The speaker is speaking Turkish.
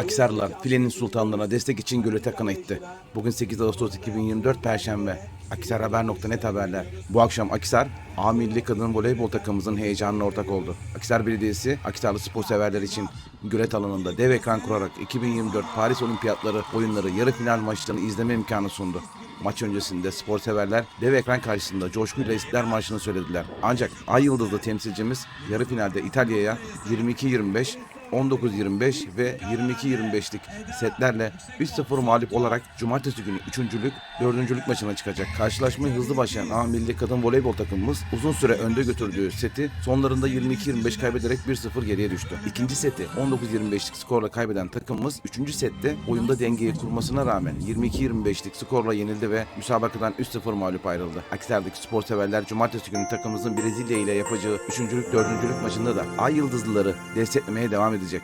Akisarlılar filenin sultanlığına destek için göle takına itti. Bugün 8 Ağustos 2024 Perşembe. Akisarhaber.net haberler. Bu akşam Akisar, A Kadın Voleybol takımımızın heyecanına ortak oldu. Akisar Belediyesi, Akisarlı spor severler için gölet alanında dev ekran kurarak 2024 Paris Olimpiyatları oyunları yarı final maçlarını izleme imkanı sundu. Maç öncesinde spor severler dev ekran karşısında coşkuyla İstiklal Marşı'nı söylediler. Ancak Ay Yıldızlı temsilcimiz yarı finalde İtalya'ya 22-25, 19-25 ve 22-25'lik setlerle 3-0 mağlup olarak cumartesi günü 3. 4. maçına çıkacak. Karşılaşmayı hızlı başlayan A Milli Kadın Voleybol takımımız uzun süre önde götürdüğü seti sonlarında 22-25 kaybederek 1-0 geriye düştü. İkinci seti 19-25'lik skorla kaybeden takımımız 3. sette oyunda dengeyi kurmasına rağmen 22-25'lik skorla yenildi ve müsabakadan 3-0 mağlup ayrıldı. Aksar'daki spor severler cumartesi günü takımımızın Brezilya ile yapacağı 3. 4. maçında da Ay Yıldızlıları desteklemeye devam edecek.